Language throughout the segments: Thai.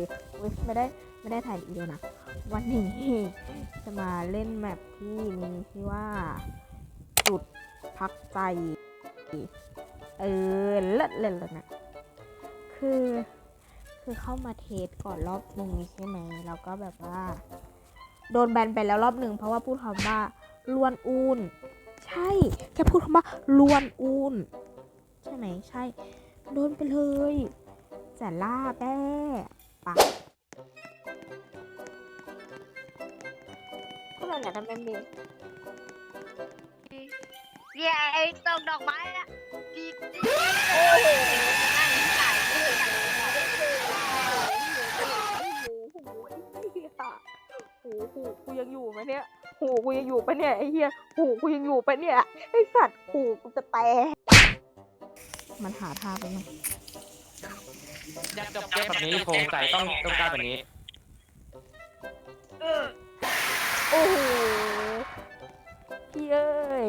ดิไม่ได้ไม่ได้ถ่ายอีเดียวนะ วันนี้จะมาเล่นแมปที่มีชื่อว่า จุดพักใจ เออเลิศเลยเลยนะ คือ คือเข้ามาเทสก่อนรอบหนึ่งใช่ไหม แล้วก็แบบว่า โดนแบนไปแล้วรอบหนึ่งเพราะว่าพูดคำว่าลวนอูนใช่ แค่พูดคำว่าลวนอูนใช่ไหมใช่ โดนไปเลยจะล่าแบ้ ปะก็เลยเนี่ยทำเป็นดีเย้ไอ้ตรงดอกไม้อะดีดีโอ้โหนั่งขายไม่เห็นหูหูกูยังอยู่ไหมเนี่ย หูกูยังอยู่ปะเนี่ยไอ้เหี้ยหูกูยังอยู่ปะเนี่ยไอ้สัตว์หูกูจะแตกมันหาท่าไปไหม ยับยับยับแบบนี้โครงใจต้องต้องการแบบนี้ โอ้โหพี่เอ้ย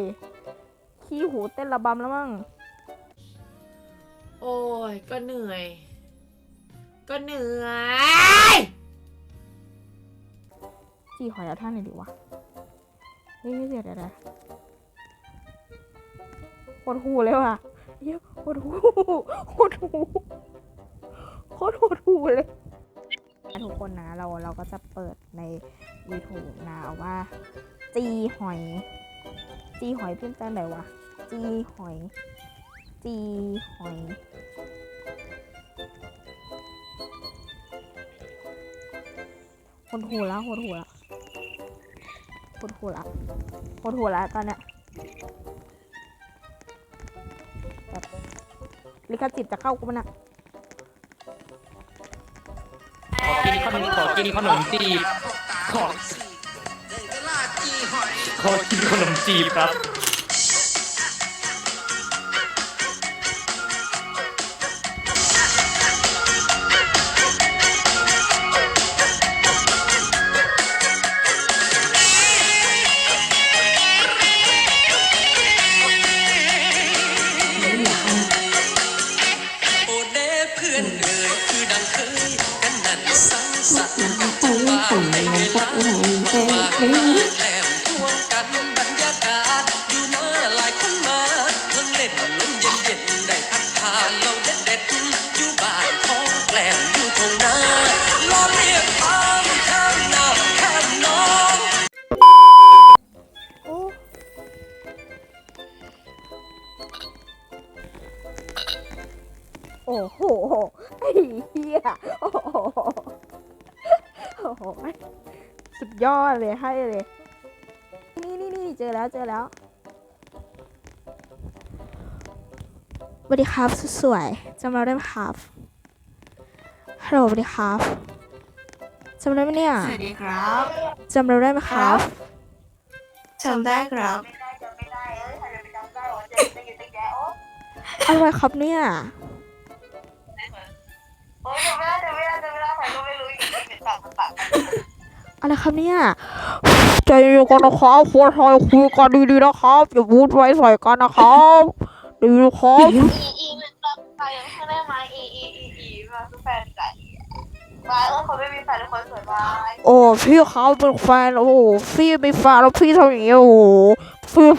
ขี้หูเต้นระบำแล้วมั้งโอ้ย ก็เหนื่อย ก็เหนื่อยจีขอเอาท่าหน่อยดิวะเฮ้ยเดี๋ยวเดี๋ยวเดี๋ยวปวดหูเลยว่ะเหี้ยปวดหูปวดหู อย จีหอยพิมพ์จังไหนวะ จีหอย จีหอย หดหูแล้วหดหูแล้วหดหูแล้วหดหูแล้วตอนเนี้ยแบบลิขสิทธิ์จะเข้ากูมันอะขอกินขนมขอกินขนมจีบขอขอ กินขนมจีบครับ โอ้โหไอ้เหี้ยโอ้โหโอ้โหสุดยอดเลยให้เลย นี่นี่นี่เจอแล้วเจอแล้วสวัสดีครับสุดสวยจำเราได้ไหมครับฮัลโหลสวัสดีครับจำได้ไหมเนี่ยสวัสดีครับจำเราได้ไหมครับจำได้ครับอะไรครับเนี่ย อะไรครับเนี่ยใจเย็นก่อนนะครับควรทอยคุยกันดีๆนะครับอย่าพูดไว้ใส่กันนะครับดีนะครับอีอีเป็นปากปากยังไม่ได้มาอีอีอีอีมาคือแฟนกันมาเออเขาไม่มีแฟนทุกคนสวยมากโอ้พี่เขาเป็นแฟนโอ้โหพี่ไม่แฟนแล้วพี่ทำอย่างนี้โอ้โหพี่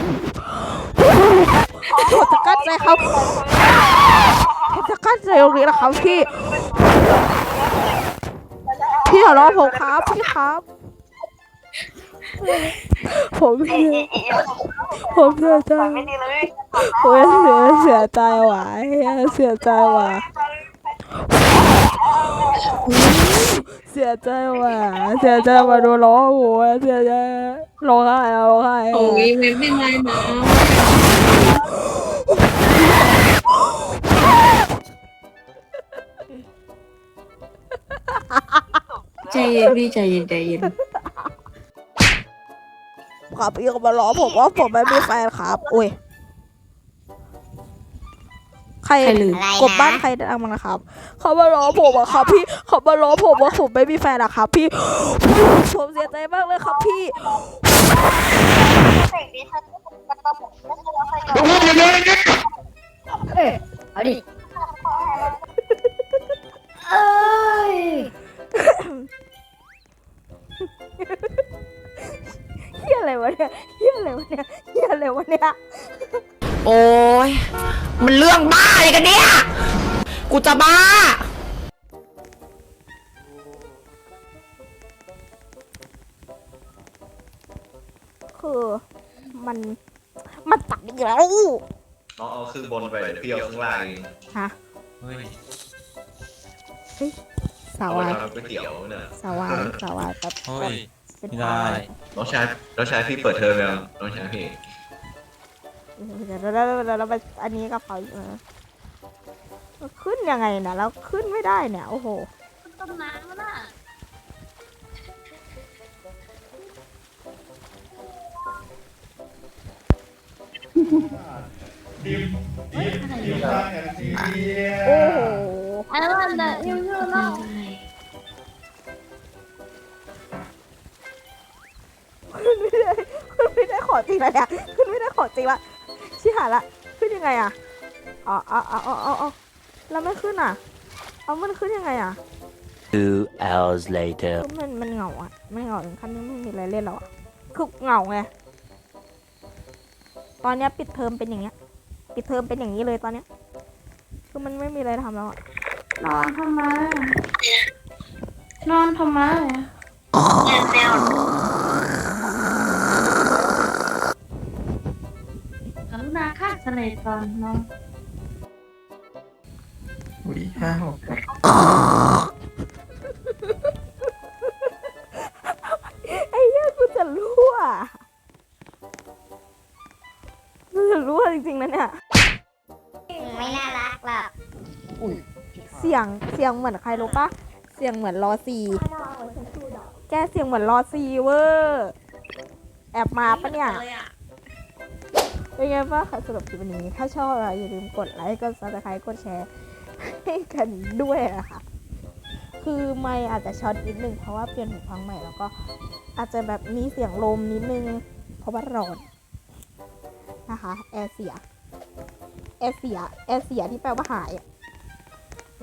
ผมจะกั้นใจเขาผมจะกั้นใจตรงนี้นะครับพี่พี่ขอร้องผมครับพี่ครับ ผมเสียผมเสียใจไม่ดีเลยโอ้ยเสียเสียใจว่ะเฮียเสียใจว่ะเสียใจว่ะเสียใจว่ะโดนล้อโอ้ยเสียใจร้องไห้อะร้องไห้อะโอ้ยไม่เป็นไรนะใจเย็นพี่ใจเย็นใจเย็น ครับพี่ก็มาล้อผมว่าผมไม่มีแฟนครับอุ้ยใครใครลืมกบบ้านใครดังมั้งนะครับ เขามาล้อผมอะครับ พี่เขามาล้อผมว่าผมไม่มีแฟนอะครับ พี่ ผมเสียใจมากเลยครับพี่สิ่งนี้ฉันก็ต้องไม่ใช่แล้วใครยอมเอาดิ เฮียอะไรวะเนี่ยโอ้ยมันเรื่องบ้าอะไรกันเนี่ย กูจะบ้า คือมันมันตัดอีกแล้วน้องเอาขึ้นบนไปเดี๋ยวพี่เอาข้างล่างเองฮะเฮ้ยสาเอาวาไว้ยทำก๋วยเตี๋ยวน่ะสาวายสาวายแบบเฮ้ย เป็นไม่ได้ น้องชายน้องชายพี่เปิดเทอมแล้วน้องชายพี่ เดี๋ยวเราเราเราไปอันนี้กับเขาอีกนะมันขึ้นยังไงนะแล้วขึ้นไม่ได้เนี่ยโอ้โหต้นน้ำน่ะโอ้โหอันนั้นน่ะยูยูเนาะขึ้นไม่ได้ขึ้นไม่ได้ขอจริงละเนี่ยขึ้นไม่ได้ขอจริงละ ชิหายละ ขึ้นยังไงอะอ๋ออ๋ออ๋ออ๋ออ๋อแล้วไม่ขึ้นอะ เอามันขึ้นยังไงอะ Two hours later. คือมันมันเหงาอะ มันเหงาถึงขั้นที่ไม่มีอะไรเล่นแล้วอะ คือเหงาไง ตอนเนี้ยปิดเทอมเป็นอย่างเงี้ย ปิดเทอมเป็นอย่างนี้เลยตอนเนี้ย คือมันไม่มีอะไรทำแล้วอะ นอนทำไม นอนทำไมแนว ณาค่าเสน่ห์ก่อนเนาะอุ้ยห้าหกไอ้เหี้ยกูจะรั่วกูจะรั่วจริงๆนะเนี่ย ไม่น่ารักหรอกเสียงเสียงเหมือนใครรู้ปะเสียงเหมือนรอซีแกเสียงเหมือนรอซีเวอร์ แอบมาปะเนี่ย เป็นไงบ้างคะสำหรับคลิปวันนี้ ถ้าชอบอะอย่าลืมกดไลค์กดซับสไครต์กดแชร์ให้กันด้วยนะคะคือไม่อาจจะช็อตนิดนึงเพราะว่าเปลี่ยนหูฟังใหม่แล้วก็อาจจะแบบมีเสียงลมนิดนึง เพราะว่าร้อนนะคะแอร์เสียแอร์เสียแอร์เสียที่แปลว่าหาย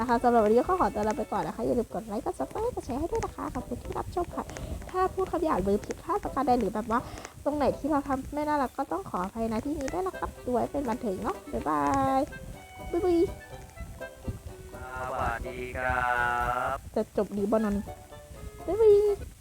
นะคะสำหรับวันนี้ก็ขอตัวลาไปก่อนนะคะ อย่าลืมกดไลค์กดซับสไครต์กดแชร์ให้ด้วยนะคะขอบคุณที่รับชมค่ะ ถ้าพูดคำหยาบหรือผิดพลาดประการใดหรือแบบว่า ตรงไหนที่เราทำไม่น่ารักก็ต้องขออภัยในที่นี้ด้วยนะครับดูไว้เป็นบันเทิงเนาะบ๊ายบายบ๊ายบายสวัสดีครับ จะจบดีบอนนบ๊ายบาย